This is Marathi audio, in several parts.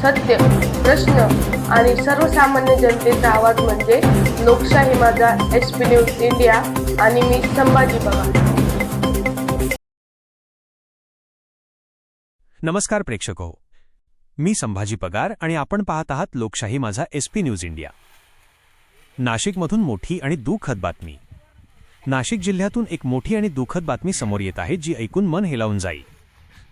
सत्य प्रश्न आणि सर्वसामान्य जनतेचा आवाज म्हणजे लोकशाही Majha S P news India आणि मी संभाजी बघा नमस्कार प्रेक्षक. हो मी संभाजी पगार आणि आपण पाहत आहात Lokshahi Majha S P news India. नाशिकमधून मोठी आणि दुःखद बातमी. नाशिक जिल्ह्यातून एक मोठी आणि दुःखद बातमी समोर येत आहे जी ऐकून मन हेलावून जाईल.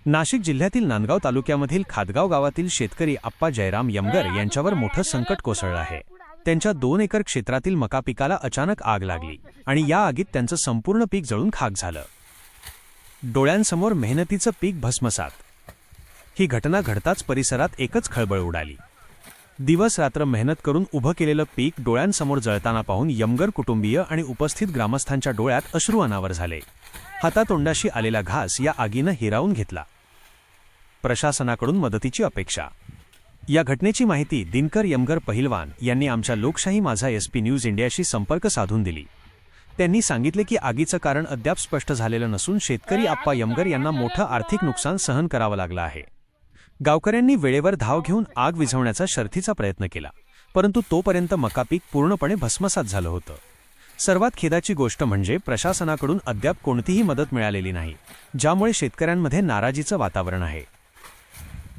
नाशिक जिल्ह्यातील नांदगाव तालुक्यामधील खादगाव गावातील शेतकरी आप्पा जयराम यमगर यांच्यावर मोठं संकट कोसळलं आहे. त्यांच्या दोन एकर क्षेत्रातील मका पिकाला अचानक आग लागली आणि या आगीत त्यांचं संपूर्ण पीक जळून खाक झालं. डोळ्यांसमोर मेहनतीचं पीक भस्मसात. ही घटना घडताच परिसरात एकच खळबळ उडाली. दिवस रात्र मेहनत करून उभं केलेलं पीक डोळ्यांसमोर जळताना पाहून यमगर कुटुंबीय आणि उपस्थित ग्रामस्थांच्या डोळ्यात अश्रू अनावर झाले. हातातोंडाशी आलेला घास या आगीनं हिरावून घेतला. प्रशासनाकडून मदतीची अपेक्षा. या घटनेची माहिती दिनकर यमगर पहिलवान यांनी आमच्या लोकशाही माझा एसपी न्यूज इंडियाशी संपर्क साधून दिली. त्यांनी सांगितले की आगीचं कारण अद्याप स्पष्ट झालेलं नसून शेतकरी आप्पा यमगर यांना मोठं आर्थिक नुकसान सहन करावं लागलं आहे. गावकऱ्यांनी वेळेवर धाव घेऊन आग विझवण्याचा शर्थीचा प्रयत्न केला परंतु तोपर्यंत मका पीक पूर्णपणे भस्मसात झालं होतं. सर्वात खेदाची गोष्ट म्हणजे प्रशासनाकडून अद्याप कोणतीही मदत मिळालेली नाही ज्यामुळे शेतकऱ्यांमध्ये नाराजीचं वातावरण आहे.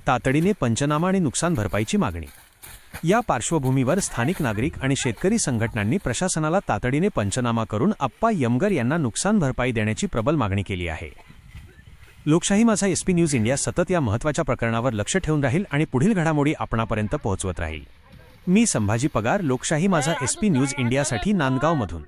तातडीने पंचनामा आणि नुकसान भरपाईची मागणी. या पार्श्वभूमीवर स्थानिक नागरिक आणि शेतकरी संघटनांनी प्रशासनाला तातडीने पंचनामा करून अप्पा यमगर यांना नुकसान भरपाई देण्याची प्रबल मागणी केली आहे. लोकशाही माझा एसपी न्यूज इंडिया सतत या महत्त्वाच्या प्रकरणावर लक्ष ठेवून राहील आणि पुढील घडामोडी आपणापर्यंत पोहोचवत राहील. मी Sambhaji Pagar Lokshahi Majha S P news इंडियासाठी नांदगावमधून.